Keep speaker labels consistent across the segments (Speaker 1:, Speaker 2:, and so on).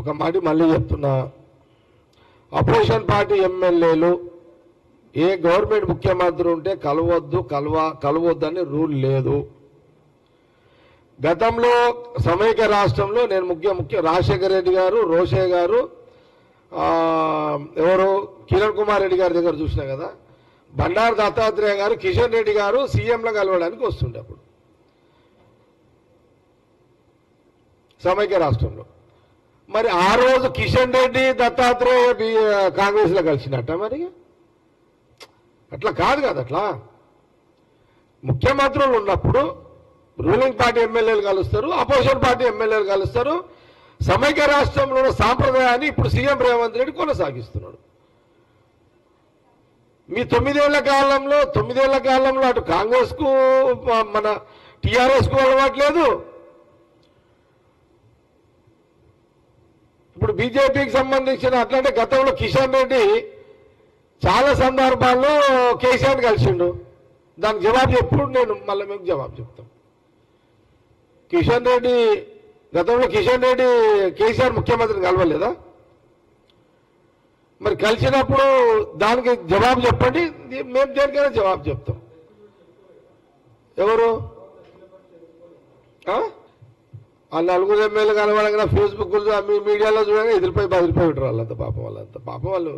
Speaker 1: ఒక మాట మళ్ళీ చెప్తున్నా. అపోజిషన్ పార్టీ ఎమ్మెల్యేలు ఏ గవర్నమెంట్ ముఖ్యమంత్రి ఉంటే కలవద్దు కలవ కలవద్దని రూల్ లేదు. గతంలో సమైక్య రాష్ట్రంలో నేను ముఖ్య ముఖ్య రాజశేఖర రెడ్డి గారు రోషే గారు ఎవరు? కిరణ్ కుమార్ రెడ్డి గారి దగ్గర చూసినా కదా. బండారు దత్తాత్రేయ గారు కిషన్ రెడ్డి గారు సీఎంలో కలవడానికి వస్తుండే అప్పుడు. సమైక్య రాష్ట్రంలో. మరి ఆ రోజు కిషన్ రెడ్డి దత్తాత్రేయ బి- కాంగ్రెస్లో కలిసినట్ట మరి? అట్లా కాదు కదా అట్లా? ముఖ్యమంత్రులు ఉన్నప్పుడు రూలింగ్ పార్టీ ఎమ్మెల్యేలు కలుస్తారు అపోజిషన్ పార్టీ ఎమ్మెల్యేలు కలుస్తారు. సమైక్య రాష్ట్రంలో ఉన్న సాంప్రదాయాన్ని ఇప్పుడు సీఎం రేవంత్ రెడ్డి కొనసాగిస్తున్నాడు. మీ తొమ్మిదేళ్ళ కాలంలో తొమ్మిదేళ్ళ కాలంలో అటు కాంగ్రెస్కు మన టీఆర్ఎస్కు అలవాట్లేదు ఇప్పుడు బీజేపీకి సంబంధించిన అట్లాంటి గతంలో కిషన్ రెడ్డి చాలా సందర్భాల్లో కేసీఆర్ కలిసిండు. దానికి జవాబు ఎప్పుడు నేను మళ్ళీ మీకు జవాబు చెప్తాం. కిషన్ రెడ్డి గతంలో కిషన్ రెడ్డి కేసీఆర్ ముఖ్యమంత్రిని కలవలేదా? మరి కలిసినప్పుడు దానికి జవాబు చెప్పండి మేము దేనికైనా జవాబు చెప్తాం. ఎవరు? ఆ? నలుగురు ఎమ్మెల్యే కనబడగా ఫేస్బుక్ మీ మీడియాలో చూడగా ఎదిరిపోయి బదిలిపోయి ఉంటారు వాళ్ళంత పాపం వాళ్ళంత పాపం వాళ్ళు.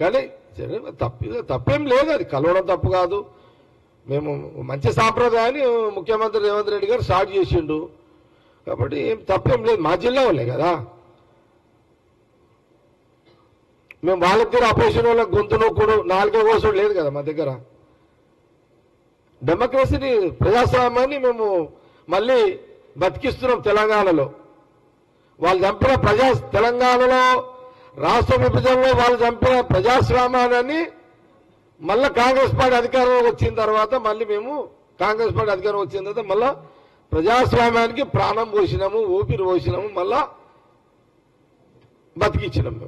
Speaker 1: కానీ సరే, తప్పి తప్పేం లేదు అది కలవడం తప్పు కాదు. మేము మంచి సాంప్రదాయాన్ని ముఖ్యమంత్రి రేవంత్ రెడ్డి గారు స్టార్ట్ చేసిండు. కాబట్టి ఏం తప్పేం లేదు మా జిల్లా వాళ్ళే కదా. మేము వాళ్ళ దగ్గర అపోజిషన్ వాళ్ళ గొంతు నొక్కుడు నాలుగే కోసం లేదు కదా మా దగ్గర. డెమోక్రసీని ప్రజాస్వామ్యాన్ని మేము మళ్ళీ బతికిస్తున్నాం తెలంగాణలో. వాళ్ళు చంపిన ప్రజా తెలంగాణలో రాష్ట్ర విభజనలో వాళ్ళు చంపిన ప్రజాస్వామ్యాన్ని మళ్ళీ కాంగ్రెస్ పార్టీ అధికారంలోకి వచ్చిన తర్వాత మళ్ళీ మేము కాంగ్రెస్ పార్టీ అధికారం వచ్చిన తర్వాత మళ్ళా ప్రజాస్వామ్యానికి ప్రాణం పోసినాము ఊపిరి పోసినాము మళ్ళా బతికిచ్చినాం మేము.